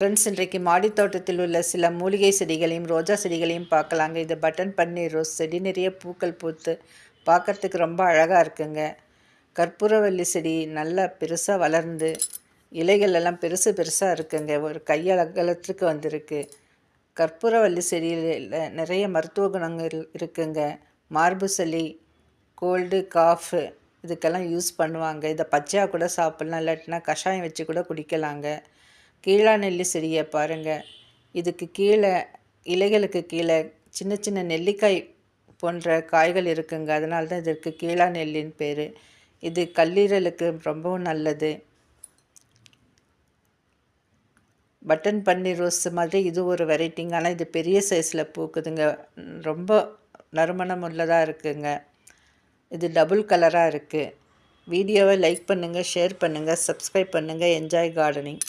Friends இன்றைக்கு மாடி தோட்டத்தில் உள்ள சில மூலிகை செடிகளையும் ரோஜா செடிகளையும் பார்க்கலாங்க. இது பட்டன் பன்னீர் ரோஸ் செடி நிறைய பூக்கள் பூத்து பார்க்கறதுக்கு ரொம்ப அழகாக இருக்குங்க. கற்பூரவல்லி செடி நல்லா பெருசாக வளர்ந்து இலைகள் எல்லாம் பெருசு பெருசாக இருக்குங்க. ஒரு கையகலத்துக்கு வந்திருக்கு. கற்பூரவல்லி செடியில் நிறைய மருத்துவ குணங்கள் இருக்குங்க. மார்பு சளி கோல்டு காஃபு இதுக்கெல்லாம் யூஸ் பண்ணுவாங்க. இதை பச்சையாக கூட சாப்பிட்லாம். இல்லாட்டினா கஷாயம் வச்சு கூட குடிக்கலாங்க. கீழா நெல்லி செடியை பாருங்கள் இதுக்கு கீழே இலைகளுக்கு கீழே சின்ன சின்ன நெல்லிக்காய் போன்ற காய்கள் இருக்குங்க. அதனால தான் இதற்கு கீழா நெல்லின்னு பேர். இது கல்லீரலுக்கு ரொம்பவும் நல்லது. பட்டன் பன்னீர் ரோஸ் மாதிரி இது ஒரு வெரைட்டிங்க ஆனால் இது பெரிய சைஸில் பூக்குதுங்க. ரொம்ப நறுமணம் உள்ளதாக இருக்குங்க. இது டபுள் கலராக இருக்குது வீடியோவை லைக் பண்ணுங்கள் ஷேர் பண்ணுங்கள் சப்ஸ்கிரைப் பண்ணுங்கள் என்ஜாய் கார்டனிங்.